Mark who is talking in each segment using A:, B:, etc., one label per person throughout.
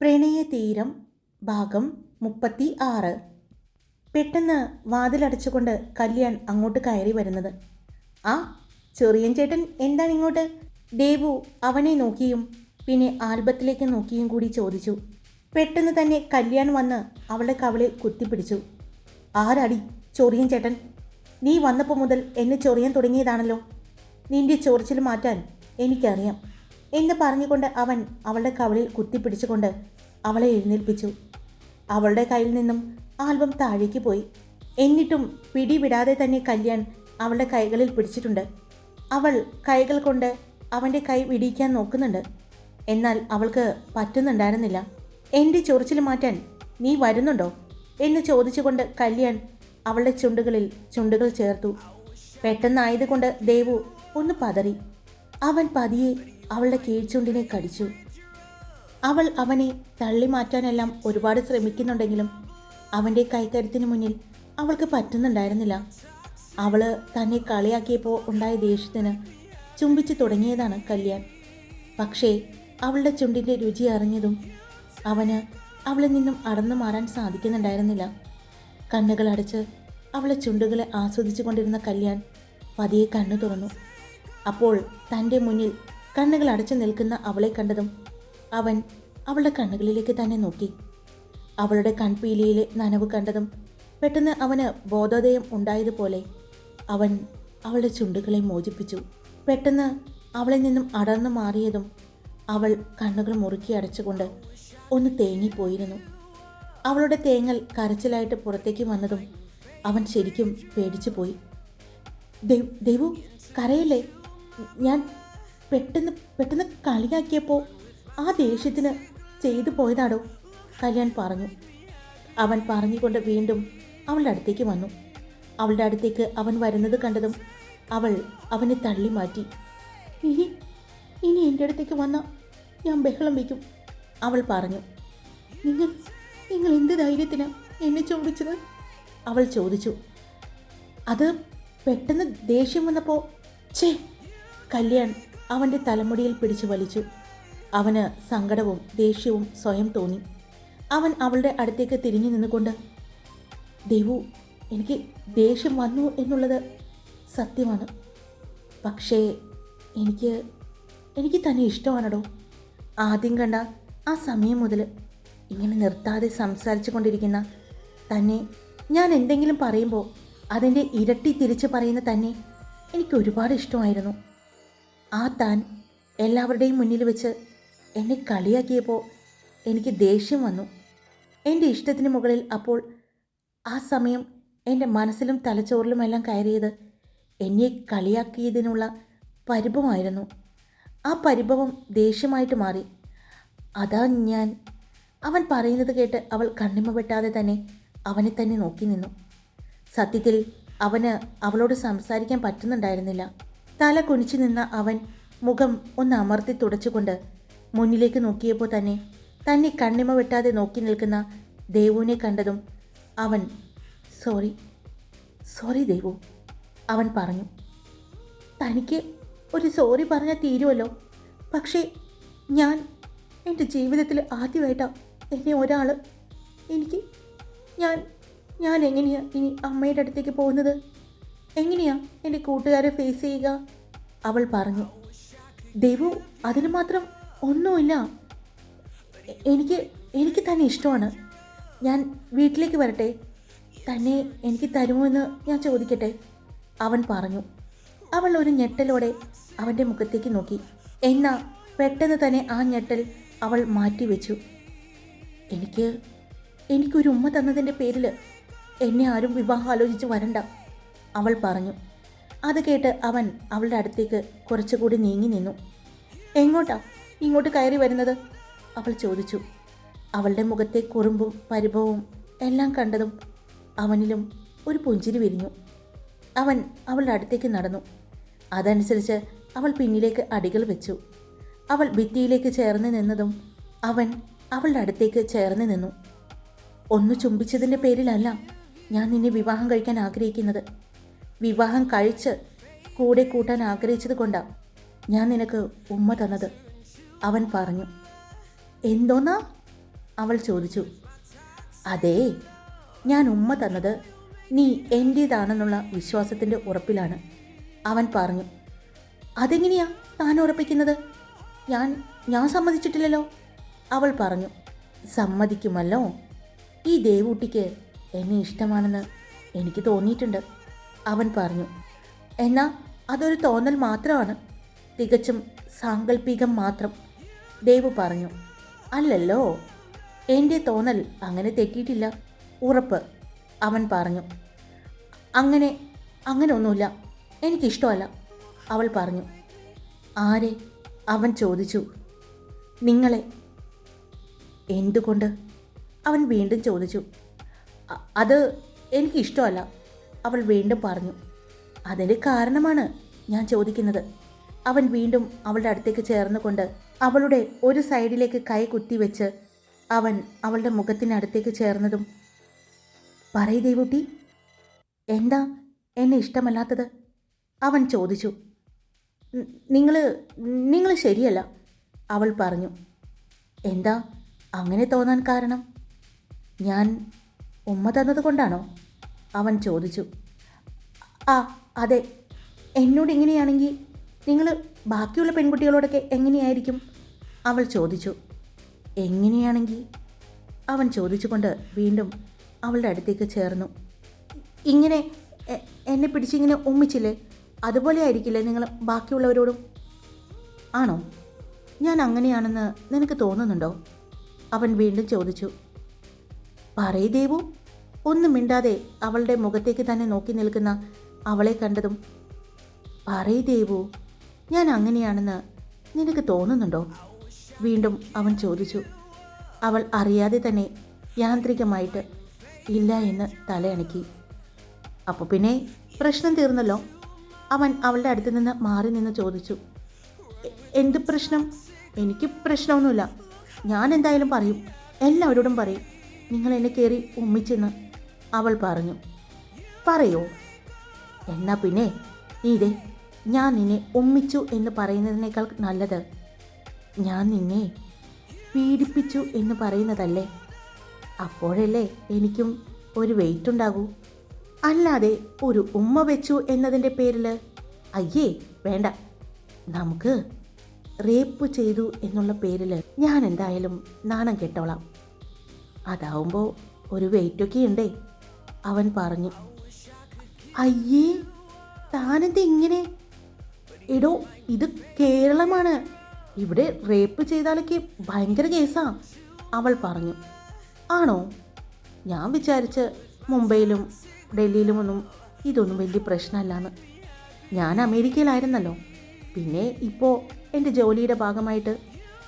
A: പ്രണയതീരം ഭാഗം മുപ്പത്തി ആറ് പെട്ടെന്ന് വാതിലടച്ചുകൊണ്ട് കല്യാൺ അങ്ങോട്ട് കയറി വരുന്നത്. ആ ചെറിയൻ ചേട്ടൻ എന്താണ് ഇങ്ങോട്ട്? ദേവു അവനെ നോക്കിയും പിന്നെ ആൽബത്തിലേക്ക് നോക്കിയും കൂടി ചോദിച്ചു. പെട്ടെന്ന് തന്നെ കല്യാൺ വന്ന് അവളെ കവളിൽ കുത്തിപ്പിടിച്ചു. ആരടി ചൊറിയൻ ചേട്ടൻ? നീ വന്നപ്പോൾ മുതൽ എന്നെ ചൊറിയാൻ തുടങ്ങിയതാണല്ലോ. നിന്റെ ചൊറിച്ചിൽ മാറ്റാൻ എനിക്കറിയാം. എന്ന് പറഞ്ഞുകൊണ്ട് അവൻ അവളുടെ കവളിൽ കുത്തിപ്പിടിച്ചുകൊണ്ട് അവളെ എഴുന്നേൽപ്പിച്ചു. അവളുടെ കയ്യിൽ നിന്നും ആൽബം താഴേക്ക് പോയി. എന്നിട്ടും പിടിവിടാതെ തന്നെ കല്യാൺ അവളുടെ കൈകളിൽ പിടിച്ചിട്ടുണ്ട്. അവൾ കൈകൾ കൊണ്ട് അവന്റെ കൈ വിടിയിക്കാൻ നോക്കുന്നുണ്ട്. എന്നാൽ അവൾക്ക് പറ്റുന്നുണ്ടായിരുന്നില്ല. എന്റെ ചൊറിച്ചിൽ മാറ്റാൻ നീ വരുന്നുണ്ടോ? എന്ന് ചോദിച്ചുകൊണ്ട് കല്യാൺ അവളുടെ ചുണ്ടുകളിൽ ചുണ്ടുകൾ ചേർത്തു. പെട്ടെന്നായതുകൊണ്ട് ദേവു ഒന്ന് പതറി. അവൻ പതിയെ അവളുടെ കീഴ്ചുണ്ടിനെ കടിച്ചു. അവൾ അവനെ തള്ളി മാറ്റാനെല്ലാം ഒരുപാട് ശ്രമിക്കുന്നുണ്ടെങ്കിലും അവന്റെ കൈക്കരുത്തിന് മുന്നിൽ അവൾക്ക് പറ്റുന്നുണ്ടായിരുന്നില്ല. അവൾ തന്നെ കളിയാക്കിയപ്പോൾ ഉണ്ടായ ദേഷ്യത്തിന് ചുംബിച്ചു തുടങ്ങിയതാണ് കല്യാൺ. പക്ഷേ അവളുടെ ചുണ്ടിന്റെ രുചി അറിഞ്ഞതും അവന് അവളിൽ നിന്നും അടന്നു മാറാൻ സാധിക്കുന്നുണ്ടായിരുന്നില്ല. കണ്ണുകൾ അടച്ച് അവളെ ചുണ്ടുകളെ ആസ്വദിച്ചു കൊണ്ടിരുന്ന കല്യാൺ പതിയെ കണ്ണു തുറന്നു. അപ്പോൾ തന്റെ മുന്നിൽ കണ്ണുകൾ അടച്ചു നിൽക്കുന്ന അവളെ കണ്ടതും അവൻ അവളുടെ കണ്ണുകളിലേക്ക് തന്നെ നോക്കി. അവളുടെ കൺപീലിയിലെ നനവ് കണ്ടതും പെട്ടെന്ന് അവന് ബോധോദയം ഉണ്ടായതുപോലെ അവൻ അവളുടെ ചുണ്ടുകളെ മോചിപ്പിച്ചു. പെട്ടെന്ന് അവളിൽ നിന്നും അടർന്നു മാറിയതും അവൾ കണ്ണുകൾ മുറുക്കി അടച്ചുകൊണ്ട് ഒന്ന് തേങ്ങിപ്പോയിരുന്നു. അവളുടെ തേങ്ങൽ കരച്ചിലായിട്ട് പുറത്തേക്ക് വന്നതും അവൻ ശരിക്കും പേടിച്ചു പോയി "ദൈ- ദൈവു കരയില്ലേ? ഞാൻ പെട്ടെന്ന് പെട്ടെന്ന് കളിയാക്കിയപ്പോൾ ആ ദേഷ്യത്തിന് ചെയ്തു പോയതാടോ? കല്യാൺ പറഞ്ഞു. അവൻ പറഞ്ഞുകൊണ്ട് വീണ്ടും അവളുടെ അടുത്തേക്ക് വന്നു. അവളുടെ അടുത്തേക്ക് അവൻ വരുന്നത് കണ്ടതും അവൾ അവനെ തള്ളി മാറ്റി. ഇനി ഇനി എന്റെ അടുത്തേക്ക് വന്നാൽ ഞാൻ ബഹളം വയ്ക്കും അവൾ പറഞ്ഞു. നിങ്ങൾ നിങ്ങൾ എന്ത് ധൈര്യത്തിന് എന്നെ ചോദിച്ചത്? അവൾ ചോദിച്ചു. അത് പെട്ടെന്ന് ദേഷ്യം വന്നപ്പോൾ ചേ കല്യാൺ അവന്റെ തലമുടിയിൽ പിടിച്ചു വലിച്ചു. അവന് സങ്കടവും ദേഷ്യവും സ്വയം തോന്നി. അവൻ അവളുടെ അടുത്തേക്ക് തിരിഞ്ഞു നിന്നുകൊണ്ട് ദേവു എനിക്ക് ദേഷ്യം വന്നു എന്നുള്ളത് സത്യമാണ്. പക്ഷേ എനിക്ക് എനിക്ക് തന്നെ ഇഷ്ടമാണടോ. ആദ്യം കണ്ട ആ സമയം മുതൽ ഇങ്ങനെ നിർത്താതെ സംസാരിച്ചു കൊണ്ടിരിക്കുന്ന തന്നെ ഞാൻ എന്തെങ്കിലും പറയുമ്പോൾ അതിന്റെ ഇരട്ടി തിരിച്ച് പറയുന്ന തന്നെ എനിക്ക് ഒരുപാട് ഇഷ്ടമായിരുന്നു. ആ താൻ എല്ലാവരുടെയും മുന്നിൽ വെച്ച് എന്നെ കളിയാക്കിയപ്പോൾ എനിക്ക് ദേഷ്യം വന്നു. എന്റെ ഇഷ്ടത്തിന് മുകളിൽ അപ്പോൾ ആ സമയം എന്റെ മനസ്സിലും തലച്ചോറിലുമെല്ലാം കയറിയത് എന്നെ കളിയാക്കിയതിനുള്ള പരിഭവമായിരുന്നു. ആ പരിഭവം ദേഷ്യമായിട്ട് മാറി. അതാ ഞാൻ. അവൻ പറയുന്നത് കേട്ട് അവൾ കണ്ണിമ വെട്ടാതെ തന്നെ അവനെ തന്നെ നോക്കി നിന്നു. സത്യത്തിൽ അവന് അവളോട് സംസാരിക്കാൻ പറ്റുന്നുണ്ടായിരുന്നില്ല. തല കുനിച്ചു നിന്ന അവൻ മുഖം ഒന്ന് അമർത്തി തുടച്ചുകൊണ്ട് മുന്നിലേക്ക് നോക്കിയപ്പോൾ തന്നെ തന്നെ കണ്ണിമ വെട്ടാതെ നോക്കി നിൽക്കുന്ന ദേവുവിനെ കണ്ടതും അവൻ സോറി സോറി ദേവു അവൻ പറഞ്ഞു. തനിക്ക് ഒരു സോറി പറഞ്ഞാൽ തീരുമല്ലോ പക്ഷേ ഞാൻ എന്റെ ജീവിതത്തിൽ ആദ്യമായിട്ടാണ് എന്നെ ഒരാൾ എനിക്ക് ഞാൻ ഞാൻ എങ്ങനെയാണ് ഇനി അമ്മയുടെ അടുത്തേക്ക് പോകുന്നത്? എങ്ങനെയാ എന്റെ കൂട്ടുകാരെ ഫേസ് ചെയ്യുക? അവൾ പറഞ്ഞു ദേവു അതിന് മാത്രം ഒന്നുമില്ല. എനിക്ക് എനിക്ക് തന്നെ ഇഷ്ടമാണ്. ഞാൻ വീട്ടിലേക്ക് വരട്ടെ. തന്നെ എനിക്ക് തരുമോ എന്ന് ഞാൻ ചോദിക്കട്ടെ? അവൻ പറഞ്ഞു. അവൾ ഒരു ഞെട്ടലോടെ അവന്റെ മുഖത്തേക്ക് നോക്കി. എന്നാ പെട്ടെന്ന് തന്നെ ആ ഞെട്ടൽ അവൾ മാറ്റിവെച്ചു. എനിക്ക് എനിക്കൊരു ഉമ്മ തന്നതിന്റെ പേരിൽ എന്നെ ആരും വിവാഹം ആലോചിച്ച് വരണ്ട. അവൾ പറഞ്ഞു. അത് കേട്ട് അവൻ അവളുടെ അടുത്തേക്ക് കുറച്ചുകൂടി നീങ്ങി നിന്നു. എങ്ങോട്ടാ? ഇങ്ങോട്ട് കയറി വരുന്നത്? അവൾ ചോദിച്ചു. അവളുടെ മുഖത്തെ കുറുമ്പും പരിഭവവും എല്ലാം കണ്ടതും അവനിലും ഒരു പുഞ്ചിരി വിരിഞ്ഞു. അവൻ അവളുടെ അടുത്തേക്ക് നടന്നു. അതനുസരിച്ച് അവൾ പിന്നിലേക്ക് അടികൾ വെച്ചു. അവൾ ഭിത്തിയിലേക്ക് ചേർന്ന് നിന്നതും അവൻ അവളുടെ അടുത്തേക്ക് ചേർന്ന് നിന്നു. ഒന്ന് ചുംബിച്ചതിന്റെ പേരിലല്ല ഞാൻ നിന്നെ വിവാഹം കഴിക്കാൻ ആഗ്രഹിക്കുന്നത്. വിവാഹം കഴിച്ച് കൂടെ കൂട്ടാൻ ആഗ്രഹിച്ചത് കൊണ്ടാണ് ഞാൻ നിനക്ക് ഉമ്മ തന്നത്. അവൻ പറഞ്ഞു എന്തോന്നാ? അവൾ ചോദിച്ചു അതേ ഞാൻ ഉമ്മ തന്നത് നീ എന്റേതാണെന്നുള്ള വിശ്വാസത്തിന്റെ ഉറപ്പിലാണ്. അവൻ പറഞ്ഞു അതെങ്ങനെയാ താൻ ഉറപ്പിക്കുന്നത്? ഞാൻ ഞാൻ സമ്മതിച്ചിട്ടില്ലല്ലോ. അവൾ പറഞ്ഞു സമ്മതിക്കുമല്ലോ. ഈ ദേവൂട്ടിക്ക് എന്നെ ഇഷ്ടമാണെന്ന് എനിക്ക് തോന്നിയിട്ടുണ്ട്. അവൻ പറഞ്ഞു എന്നാ അതൊരു തോന്നൽ മാത്രമാണ്. തികച്ചും സാങ്കല്പികം മാത്രം ദേവ് പറഞ്ഞു. അല്ലല്ലോ എന്റെ തോന്നൽ അങ്ങനെ തെറ്റിയിട്ടില്ല ഉറപ്പ് അവൻ പറഞ്ഞു. അങ്ങനെ അങ്ങനെ ഒന്നുമില്ല എനിക്കിഷ്ടമല്ല അവൾ പറഞ്ഞു. ആരെ? അവൻ ചോദിച്ചു. നിങ്ങളെ. എന്തുകൊണ്ട്? അവൻ വീണ്ടും ചോദിച്ചു. "അ- അത് എനിക്കിഷ്ടമല്ല അവൾ വീണ്ടും പറഞ്ഞു അതിന് കാരണമാണ് ഞാൻ ചോദിക്കുന്നത്. അവൻ വീണ്ടും അവളുടെ അടുത്തേക്ക് ചേർന്നുകൊണ്ട് അവളുടെ ഒരു സൈഡിലേക്ക് കൈ കുത്തിവെച്ച് അവൻ അവളുടെ മുഖത്തിനടുത്തേക്ക് ചേർന്നതും പറയ് ദേവൂട്ടി എന്താ എന്നെ ഇഷ്ടമല്ലാത്തത്? അവൻ ചോദിച്ചു നിങ്ങൾ നിങ്ങൾ ശരിയല്ല. അവൾ പറഞ്ഞു എന്താ അങ്ങനെ തോന്നാൻ കാരണം? ഞാൻ ഉമ്മ തന്നത് കൊണ്ടാണോ? അവൻ ചോദിച്ചു. ആ അതെ. എന്നോട് ഇങ്ങനെയാണെങ്കിൽ നിങ്ങൾ ബാക്കിയുള്ള പെൺകുട്ടികളോടൊക്കെ എങ്ങനെയായിരിക്കും? അവൾ ചോദിച്ചു. എങ്ങനെയാണെങ്കിൽ? അവൻ ചോദിച്ചുകൊണ്ട് വീണ്ടും അവളുടെ അടുത്തേക്ക് ചേർന്നു. ഇങ്ങനെ എന്നെ പിടിച്ചിങ്ങനെ ഉമ്മിച്ചില്ലേ അതുപോലെ ആയിരിക്കില്ലേ നിങ്ങൾ ബാക്കിയുള്ളവരോടും? ആണോ? ഞാൻ അങ്ങനെയാണെന്ന് നിനക്ക് തോന്നുന്നുണ്ടോ? അവൻ വീണ്ടും ചോദിച്ചു. പറയ് ദേവു ഒന്നും മിണ്ടാതെ അവളുടെ മുഖത്തേക്ക് തന്നെ നോക്കി നിൽക്കുന്ന അവളെ കണ്ടതും പറയ് ദേവു ഞാൻ അങ്ങനെയാണെന്ന് നിനക്ക് തോന്നുന്നുണ്ടോ? വീണ്ടും അവൻ ചോദിച്ചു. അവൾ അറിയാതെ തന്നെ യാന്ത്രികമായിട്ട് ഇല്ല എന്ന് തലയണക്കി. അപ്പോൾ പിന്നെ പ്രശ്നം തീർന്നല്ലോ? അവൻ അവളുടെ അടുത്ത് നിന്ന് മാറി നിന്ന് ചോദിച്ചു. എന്ത് പ്രശ്നം? എനിക്ക് പ്രശ്നമൊന്നുമില്ല. ഞാൻ എന്തായാലും പറയും. എല്ലാവരോടും പറയും. നിങ്ങൾ എന്നെ കയറി ഉമ്മിച്ചെന്ന് അവൾ പറഞ്ഞു പറയോ. എന്നാ പിന്നെ ഇതേ ഞാൻ നിന്നെ ഒമ്മിച്ചു എന്ന് പറയുന്നതിനേക്കാൾ നല്ലത് ഞാൻ നിന്നെ പീഡിപ്പിച്ചു എന്ന് പറയുന്നതല്ലേ? അപ്പോഴല്ലേ എനിക്കും ഒരു വെയിറ്റ് ഉണ്ടാകൂ. അല്ലാതെ ഒരു ഉമ്മ വെച്ചു എന്നതിന്റെ പേരിൽ? അയ്യേ വേണ്ട. നമുക്ക് റേപ്പ് ചെയ്തു എന്നുള്ള പേരിൽ ഞാൻ എന്തായാലും നാണം കെട്ടോളാം. അതാവുമ്പോൾ ഒരു വെയിറ്റൊക്കെ ഉണ്ടേ. അവൻ പറഞ്ഞു അയ്യേ താനെന്ത് ഇങ്ങനെ? എടോ ഇത് കേരളമാണ്. ഇവിടെ റേപ്പ് ചെയ്താലൊക്കെ ഭയങ്കര കേസാ അവൾ പറഞ്ഞു. ആണോ? ഞാൻ വിചാരിച്ച് മുംബൈയിലും ഡൽഹിയിലും ഒന്നും ഇതൊന്നും വലിയ പ്രശ്നമല്ലാന്ന്. ഞാൻ അമേരിക്കയിലായിരുന്നല്ലോ. പിന്നെ ഇപ്പോൾ എന്റെ ജോലിയുടെ ഭാഗമായിട്ട്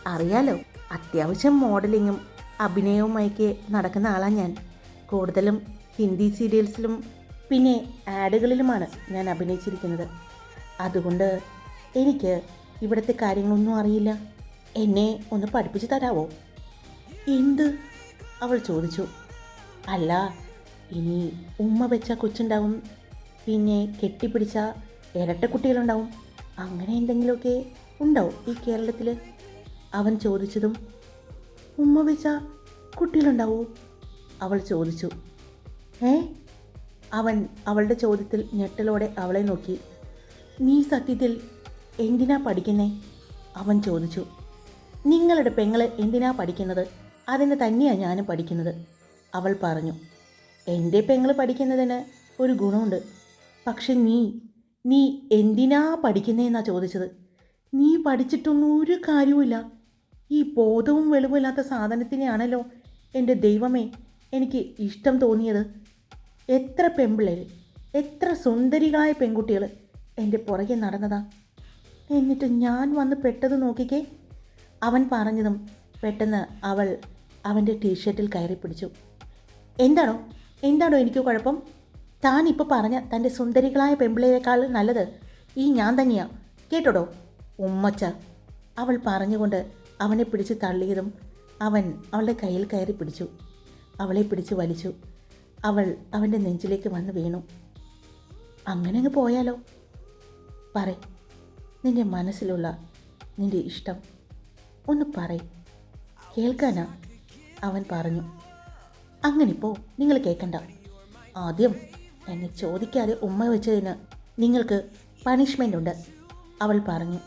A: അറിയാലോ അത്യാവശ്യം മോഡലിങ്ങും അഭിനയവുമൊക്കെ നടക്കുന്ന ആളാണ് ഞാൻ. കൂടുതലും ഹിന്ദി സീരിയൽസിലും പിന്നെ ആഡുകളിലുമാണ് ഞാൻ അഭിനയിച്ചിരിക്കുന്നത്. അതുകൊണ്ട് എനിക്ക് ഇവിടുത്തെ കാര്യങ്ങളൊന്നും അറിയില്ല. എന്നെ ഒന്ന് പഠിപ്പിച്ചു തരാവോ? എന്ത്? അവൾ ചോദിച്ചു. അല്ല ഇനി ഉമ്മ വെച്ച കൊച്ചുണ്ടാവും. പിന്നെ കെട്ടിപ്പിടിച്ച ഇരട്ട കുട്ടികളുണ്ടാവും. അങ്ങനെ എന്തെങ്കിലുമൊക്കെ ഉണ്ടാവും ഈ കേരളത്തിൽ അവൻ ചോദിച്ചതും ഉമ്മ വെച്ച കുട്ടികളുണ്ടാവോ? അവൾ ചോദിച്ചു. ഏ? അവൻ അവളുടെ ചോദ്യത്തിൽ ഞെട്ടലോടെ അവളെ നോക്കി. നീ സത്യത്തിൽ എന്തിനാ പഠിക്കുന്നേ? അവൻ ചോദിച്ചു. നിങ്ങളുടെ പെങ്ങളെ എന്തിനാ പഠിക്കുന്നത്? അതിന് തന്നെയാണ് ഞാനും പഠിക്കുന്നത് അവൾ പറഞ്ഞു. എന്റെ പെങ്ങൾ പഠിക്കുന്നതിന് ഒരു ഗുണമുണ്ട്. പക്ഷെ നീ നീ എന്തിനാ പഠിക്കുന്നതെന്നാ ചോദിച്ചത്? നീ പഠിച്ചിട്ടൊന്നും ഒരു കാര്യവുമില്ല. ഈ ബോധവും വെളിവുമില്ലാത്ത സാധനത്തിനെയാണല്ലോ എന്റെ ദൈവമേ എനിക്ക് ഇഷ്ടം തോന്നിയത്. എത്ര പെമ്പിളേര് എത്ര സുന്ദരികളായ പെൺകുട്ടികൾ എന്റെ പുറകെ നടന്നതാ. എന്നിട്ട് ഞാൻ വന്ന് പെട്ടത് നോക്കിക്കേ. അവൻ പറഞ്ഞതും പെട്ടെന്ന് അവൾ അവന്റെ ടീഷർട്ടിൽ കയറി പിടിച്ചു. എന്താണോ എന്താണോ എനിക്ക് കുഴപ്പം? താൻ ഇപ്പോൾ പറഞ്ഞ തന്റെ സുന്ദരികളായ പെമ്പിളേക്കാൾ നല്ലത് ഈ ഞാൻ തന്നെയാണ് കേട്ടോടോ? ഉമ്മച്ച അവൾ പറഞ്ഞുകൊണ്ട് അവനെ പിടിച്ച് തള്ളിയതും അവൻ അവളുടെ കയ്യിൽ കയറി പിടിച്ചു. അവളെ പിടിച്ച് വലിച്ചു. അവൾ അവന്റെ നെഞ്ചിലേക്ക് വന്ന് വീണു. അങ്ങനെ അങ്ങ് പോയാലോ? പറ നിന്റെ മനസ്സിലുള്ള നിന്റെ ഇഷ്ടം ഒന്ന് പറ കേൾക്കാനാ? അവൻ പറഞ്ഞു. അങ്ങനിപ്പോൾ നിങ്ങൾ കേൾക്കണ്ട ആദ്യം എന്നെ ചോദിക്കാതെ ഉമ്മ വെച്ചതിന് നിങ്ങൾക്ക് പണിഷ്മെന്റ് ഉണ്ട് അവൾ പറഞ്ഞു.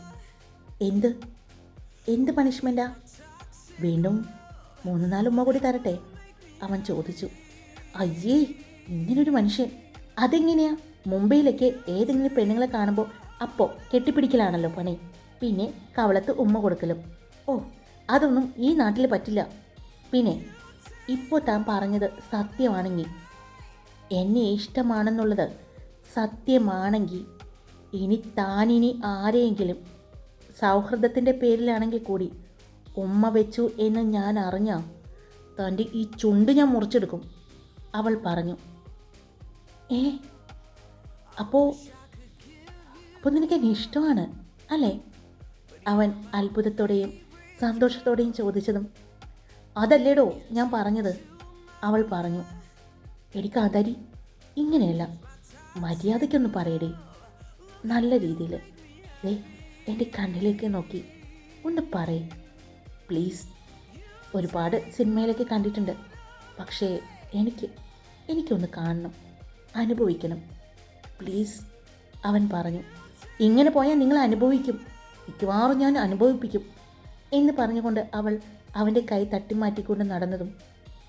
A: എന്ത്? എന്ത് പണിഷ്മെന്റാ വീണ്ടും മൂന്ന് നാല് ഉമ്മ കൂടി തരട്ടെ? അവൻ ചോദിച്ചു. അയ്യേ ഇങ്ങനൊരു മനുഷ്യൻ. അതെങ്ങനെയാ? മുംബൈയിലൊക്കെ ഏതെങ്കിലും പെണ്ണുങ്ങളെ കാണുമ്പോൾ അപ്പോൾ കെട്ടിപ്പിടിക്കലാണല്ലോ പണി. പിന്നെ കവളത്ത് ഉമ്മ കൊടുക്കലും. ഓ അതൊന്നും ഈ നാട്ടിൽ പറ്റില്ല. പിന്നെ ഇപ്പോൾ താൻ പറഞ്ഞത് സത്യമാണെങ്കിൽ എന്നെ ഇഷ്ടമാണെന്നുള്ളത് സത്യമാണെങ്കിൽ ഇനി താനിനി ആരെയെങ്കിലും സൗഹൃദത്തിന്റെ പേരിലാണെങ്കിൽ കൂടി ഉമ്മ വെച്ചു എന്ന് ഞാൻ അറിഞ്ഞാൽ തന്റെ ഈ ചുണ്ട് ഞാൻ മുറിച്ചെടുക്കും. അവൾ പറഞ്ഞു ഏ അപ്പോൾ അപ്പോൾ നിനക്ക് എന്നെ ഇഷ്ടമാണ് അല്ലേ? അവൻ അത്ഭുതത്തോടെയും സന്തോഷത്തോടെയും ചോദിച്ചതും അതല്ലേടോ ഞാൻ പറഞ്ഞത്? അവൾ പറഞ്ഞു എനിക്ക് അതരി ഇങ്ങനെയല്ല മര്യാദയ്ക്കൊന്ന് പറയടേ. നല്ല രീതിയിൽ ദേ എന്റെ കണ്ണിലേക്ക് നോക്കി ഒന്ന് പറയേ പ്ലീസ്. ഒരുപാട് സിനിമയിലൊക്കെ കണ്ടിട്ടുണ്ട് പക്ഷേ എനിക്ക് എനിക്കൊന്ന് കാണണം അനുഭവിക്കണം. പ്ലീസ് അവൻ പറഞ്ഞു. ഇങ്ങനെ പോയാൽ നിങ്ങൾ അനുഭവിക്കും. മിക്കവാറും ഞാൻ അനുഭവിപ്പിക്കും എന്ന് പറഞ്ഞുകൊണ്ട് അവൾ അവന്റെ കൈ തട്ടിമാറ്റിക്കൊണ്ട് നടന്നതും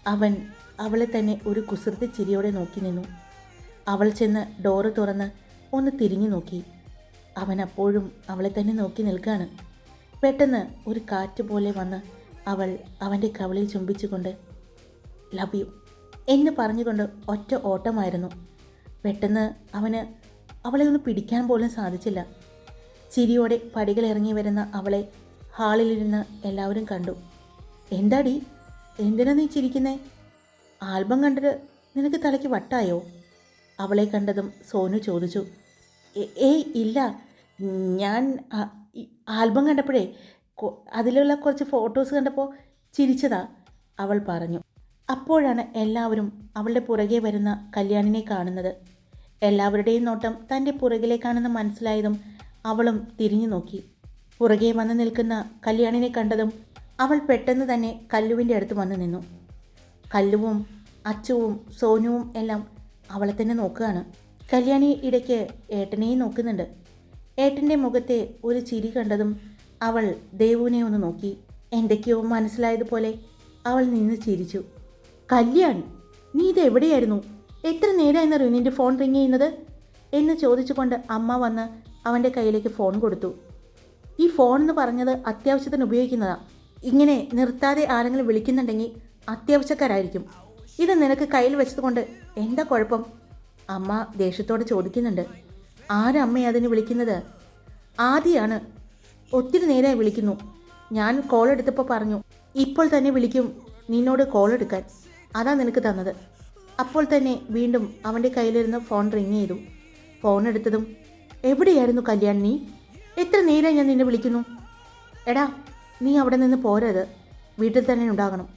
A: അവൻ അവളെ തന്നെ ഒരു കുസൃതി ചിരിയോടെ നോക്കി നിന്നു. അവൾ ചെന്ന് ഡോറ് തുറന്ന് ഒന്ന് തിരിഞ്ഞു നോക്കി. അവൻ അപ്പോഴും അവളെ തന്നെ നോക്കി നിൽക്കുകയാണ്. പെട്ടെന്ന് ഒരു കാറ്റ് പോലെ വന്ന് അവൾ അവന്റെ കവളിൽ ചുംബിച്ചുകൊണ്ട് ലവ് യു. എന്ന് പറഞ്ഞുകൊണ്ട് ഒറ്റ ഓട്ടമായിരുന്നു. പെട്ടെന്ന് അവന് അവളെ ഒന്ന് പിടിക്കാൻ പോലും സാധിച്ചില്ല. ചിരിയോടെ പടികൾ ഇറങ്ങി വരുന്ന അവളെ ഹാളിലിരുന്ന് എല്ലാവരും കണ്ടു. എന്താടി? എന്തിനാ നീ ചിരിക്കുന്നേ? ആൽബം കണ്ടിട്ട് നിനക്ക് തലയ്ക്ക് വട്ടായോ? അവളെ കണ്ടതും സോനു ചോദിച്ചു. "എ- ഏയ് ഇല്ല. ഞാൻ ആൽബം കണ്ടപ്പോഴേ അതിലുള്ള കുറച്ച് ഫോട്ടോസ് കണ്ടപ്പോൾ ചിരിച്ചതാ അവൾ പറഞ്ഞു. അപ്പോഴാണ് എല്ലാവരും അവളുടെ പുറകെ വരുന്ന കല്യാണിനെ കാണുന്നത്. എല്ലാവരുടെയും നോട്ടം തന്റെ പുറകിലേക്കാണെന്ന് മനസ്സിലായതും അവളും തിരിഞ്ഞു നോക്കി. പുറകെ വന്ന് നിൽക്കുന്ന കല്യാണിനെ കണ്ടതും അവൾ പെട്ടെന്ന് തന്നെ കല്ലുവിന്റെ അടുത്ത് വന്ന് നിന്നു. കല്ലുവും അച്ചുവും സോനുവും എല്ലാം അവളെ തന്നെ നോക്കുകയാണ്. കല്യാണി ഇടയ്ക്ക് ഏട്ടനെയും നോക്കുന്നുണ്ട്. ഏട്ടന്റെ മുഖത്തെ ഒരു ചിരി കണ്ടതും അവൾ ദേവുവിനെ ഒന്ന് നോക്കി. എന്തൊക്കെയോ മനസ്സിലായതുപോലെ അവൾ നിന്ന് ചിരിച്ചു. കല്യാൺ നീ ഇത് എവിടെയായിരുന്നു എത്ര നേരമായിരുന്നു റിനിന്റെ ഫോൺ റിങ് ചെയ്യുന്നത്? എന്ന് ചോദിച്ചുകൊണ്ട് അമ്മ വന്ന് അവന്റെ കയ്യിലേക്ക് ഫോൺ കൊടുത്തു. ഈ ഫോൺ എന്ന് പറഞ്ഞത് അത്യാവശ്യത്തിന് ഉപയോഗിക്കുന്നതാണ് ഇങ്ങനെ നിർത്താതെ ആരെങ്കിലും വിളിക്കുന്നുണ്ടെങ്കിൽ അത്യാവശ്യക്കാരായിരിക്കും. ഇത് നിനക്ക് കയ്യിൽ വെച്ചതുകൊണ്ട് എന്താ കുഴപ്പം? അമ്മ ദേഷ്യത്തോടെ ചോദിക്കുന്നുണ്ട്. ആരമ്മയെ അതിന് വിളിക്കുന്നത്? ആദ്യമാണ് ഒത്തിരി നേരമായി വിളിക്കുന്നു. ഞാൻ കോൾ എടുത്തപ്പോൾ പറഞ്ഞു ഇപ്പോൾ തന്നെ വിളിക്കും. നിന്നോട് കോൾ എടുക്കാൻ. അതാ നിനക്ക് തന്നത്. അപ്പോൾ തന്നെ വീണ്ടും അവന്റെ കയ്യിലിരുന്ന് ഫോൺ റിങ് ചെയ്തു. ഫോൺ എടുത്തതും എവിടെയായിരുന്നു കല്യാൺ നീ? എത്ര നേരം ഞാൻ നിന്നെ വിളിക്കുന്നു? എടാ നീ അവിടെ നിന്ന് പോരരുത്. വീട്ടിൽ തന്നെ ഉണ്ടാകണം.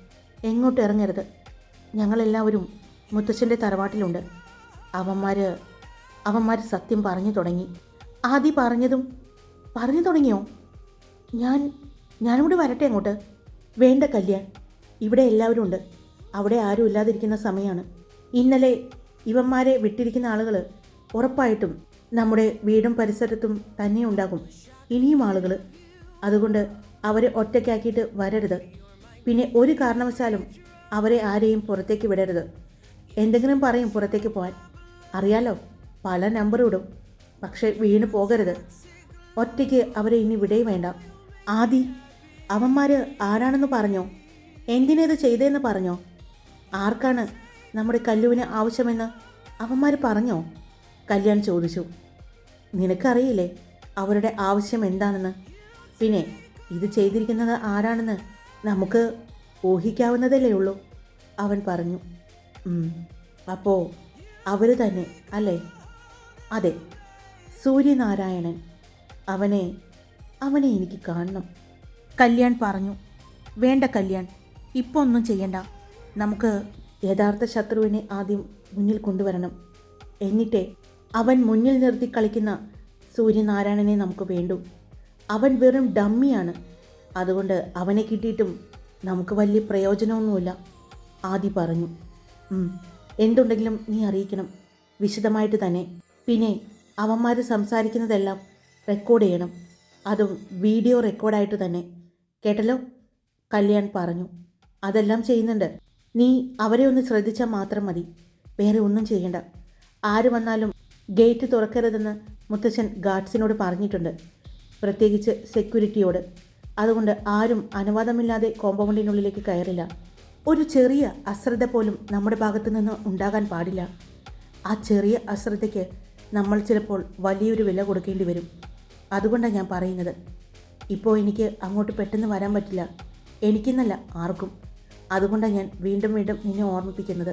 A: എങ്ങോട്ട് ഇറങ്ങരുത്. ഞങ്ങളെല്ലാവരും മുത്തച്ഛന്റെ തറവാട്ടിലുണ്ട്. അവന്മാർ അവന്മാർ സത്യം പറഞ്ഞു തുടങ്ങി. ആദ്യം പറഞ്ഞതും പറഞ്ഞു തുടങ്ങിയോ? ഞാൻ ഞാനിവിടെ വരട്ടെ അങ്ങോട്ട്. വേണ്ട കല്യാൺ. ഇവിടെ എല്ലാവരും ഉണ്ട്. അവിടെ ആരും ഇല്ലാതിരിക്കുന്ന സമയമാണ് ഇന്നലെ ഇവന്മാരെ വിട്ടിരിക്കുന്ന ആളുകൾ ഉറപ്പായിട്ടും നമ്മുടെ വീടും പരിസരത്തും തന്നെ ഉണ്ടാകും. ഇനിയും ആളുകൾ അതുകൊണ്ട് അവരെ ഒറ്റയ്ക്കാക്കിയിട്ട് വരരുത്. പിന്നെ ഒരു കാരണവശാലും അവരെ ആരെയും പുറത്തേക്ക് വിടരുത്. എന്തെങ്കിലും പറയും പുറത്തേക്ക് പോകാൻ അറിയാലോ പല നമ്പർ ഇടും. പക്ഷേ വീണ് പോകരുത്. ഒറ്റയ്ക്ക് അവരെ ഇനി വിടേ വേണ്ട. ആദി അവന്മാർ ആരാണെന്ന് പറഞ്ഞോ? എന്തിനേത് ചെയ്തതെന്ന് പറഞ്ഞോ? ആർക്കാണ് നമ്മുടെ കല്ലുവിന് ആവശ്യമെന്ന് അവന്മാർ പറഞ്ഞോ? കല്യാൺ ചോദിച്ചു. നിനക്കറിയില്ലേ അവരുടെ ആവശ്യം എന്താണെന്ന്? പിന്നെ ഇത് ചെയ്തിരിക്കുന്നത് ആരാണെന്ന് നമുക്ക് ഊഹിക്കാവുന്നതല്ലേ ഉള്ളൂ അവൻ പറഞ്ഞു. "ഉം, അപ്പോൾ അവർ തന്നെ അല്ലേ? അതെ സൂര്യനാരായണൻ. അവനെ അവനെ എനിക്ക് കാണണം. കല്യാൺ പറഞ്ഞു വേണ്ട കല്യാൺ ഇപ്പോൾ ഒന്നും ചെയ്യണ്ട. നമുക്ക് യഥാർത്ഥ ശത്രുവിനെ ആദ്യം മുന്നിൽ കൊണ്ടുവരണം. എന്നിട്ടേ അവൻ മുന്നിൽ നിർത്തി കളിക്കുന്ന സൂര്യനാരായണനെ നമുക്ക് വേണ്ടു. അവൻ വെറും ഡമ്മിയാണ്. അതുകൊണ്ട് അവനെ കിട്ടിയിട്ടും നമുക്ക് വലിയ പ്രയോജനമൊന്നുമില്ല. ആദി പറഞ്ഞു. എന്തുണ്ടെങ്കിലും നീ അറിയിക്കണം. വിശദമായിട്ട് തന്നെ. പിന്നെ അവന്മാർ സംസാരിക്കുന്നതെല്ലാം റെക്കോർഡ് ചെയ്യണം. അതും വീഡിയോ റെക്കോർഡായിട്ട് തന്നെ. കേട്ടല്ലോ? കല്യാൺ പറഞ്ഞു. അതെല്ലാം ചെയ്യുന്നുണ്ട്. നീ അവരെ ഒന്ന് ശ്രദ്ധിച്ചാൽ മാത്രം മതി. വേറെ ഒന്നും ചെയ്യേണ്ട. ആര് വന്നാലും ഗേറ്റ് തുറക്കരുതെന്ന് മുത്തച്ഛൻ ഗാർഡ്സിനോട് പറഞ്ഞിട്ടുണ്ട്. പ്രത്യേകിച്ച് സെക്യൂരിറ്റിയോട്. അതുകൊണ്ട് ആരും അനുവാദമില്ലാതെ കോമ്പൗണ്ടിനുള്ളിലേക്ക് കയറില്ല. ഒരു ചെറിയ അശ്രദ്ധ പോലും നമ്മുടെ ഭാഗത്തു നിന്ന് ഉണ്ടാകാൻ പാടില്ല. ആ ചെറിയ അശ്രദ്ധയ്ക്ക് നമ്മൾ ചിലപ്പോൾ വലിയൊരു വില കൊടുക്കേണ്ടി വരും. അതുകൊണ്ടാണ് ഞാൻ പറയുന്നത്. ഇപ്പോൾ എനിക്ക് അങ്ങോട്ട് പെട്ടെന്ന് വരാൻ പറ്റില്ല. എനിക്കെന്നല്ല ആർക്കും. അതുകൊണ്ടാണ് ഞാൻ വീണ്ടും വീണ്ടും നിന്നെ ഓർമ്മിപ്പിക്കുന്നത്.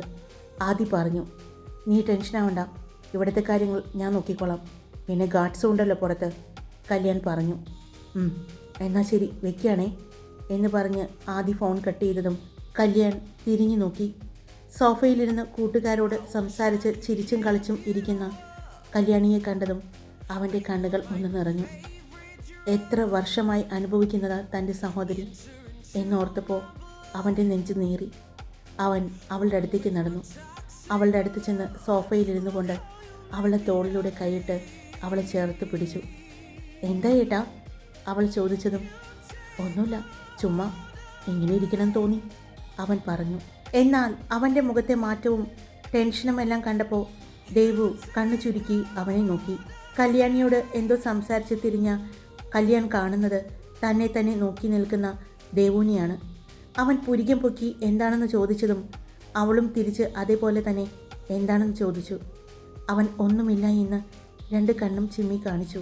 A: ആദി പറഞ്ഞു നീ ടെൻഷനാവണ്ട ഇവിടുത്തെ കാര്യങ്ങൾ ഞാൻ നോക്കിക്കോളാം. പിന്നെ ഗാർഡ്സും ഉണ്ടല്ലോ പുറത്ത്. കല്യാൺ പറഞ്ഞു എന്നാൽ എന്നാ ശരി വെക്കുകയാണേ എന്ന് പറഞ്ഞ് ആദി ഫോൺ കട്ട് ചെയ്തതും കല്യാൺ തിരിഞ്ഞു നോക്കി. സോഫയിലിരുന്ന് കൂട്ടുകാരോട് സംസാരിച്ച് ചിരിച്ചും കളിച്ചും ഇരിക്കുന്ന കല്യാണിയെ കണ്ടതും അവന്റെ കണ്ണുകൾ ഒന്ന് നിറഞ്ഞു. എത്ര വർഷമായി അനുഭവിക്കുന്നതാണ് തന്റെ സഹോദരി എന്നോർത്തപ്പോൾ അവന്റെ നെഞ്ചു നീറി. അവൻ അവളുടെ അടുത്തേക്ക് നടന്നു. അവളുടെ അടുത്ത് ചെന്ന് സോഫയിലിരുന്നു കൊണ്ട് അവളെ തോളിലൂടെ കൈയിട്ട് അവളെ ചേർത്ത് പിടിച്ചു. എന്താ ഏട്ടാ? അവൾ ചോദിച്ചതും ഒന്നുമില്ല ചുമ്മാ ഇങ്ങനെ ഇരിക്കണം തോന്നി. അവൻ പറഞ്ഞു എന്നാൽ അവന്റെ മുഖത്തെ മാറ്റവും ടെൻഷനും എല്ലാം കണ്ടപ്പോൾ ദേവു കണ്ണു ചുരുക്കി അവനെ നോക്കി. കല്യാണിയോട് എന്തോ സംസാരിച്ച് തിരിഞ്ഞ കല്യാൺ കാണുന്നത് തന്നെ തന്നെ നോക്കി നിൽക്കുന്ന ദേവുവിനെയാണ്. അവൻ പുരികം പൊക്കി എന്താണെന്ന് ചോദിച്ചതും അവളും തിരിച്ച് അതേപോലെ തന്നെ എന്താണെന്ന് ചോദിച്ചു. അവൻ ഒന്നുമില്ല എന്ന് രണ്ട് കണ്ണും ചിമ്മി കാണിച്ചു.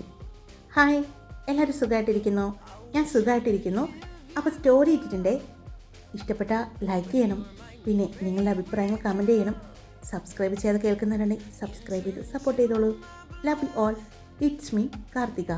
A: ഹായ് എല്ലാവരും സുഖമായിട്ടിരിക്കുന്നോ ഞാൻ സുഖമായിട്ടിരിക്കുന്നു അപ്പോൾ സ്റ്റോറി ഇട്ടിട്ടുണ്ടേ? ഇഷ്ടപ്പെട്ട ലൈക്ക് ചെയ്യണം. പിന്നെ നിങ്ങളുടെ അഭിപ്രായങ്ങൾ കമന്റ് ചെയ്യണം. സബ്സ്ക്രൈബ് ചെയ്ത് കേൾക്കുന്നവരുണ്ടെങ്കിൽ സബ്സ്ക്രൈബ് ചെയ്ത് സപ്പോർട്ട് ചെയ്തോളൂ. Love you all it's me Karthika.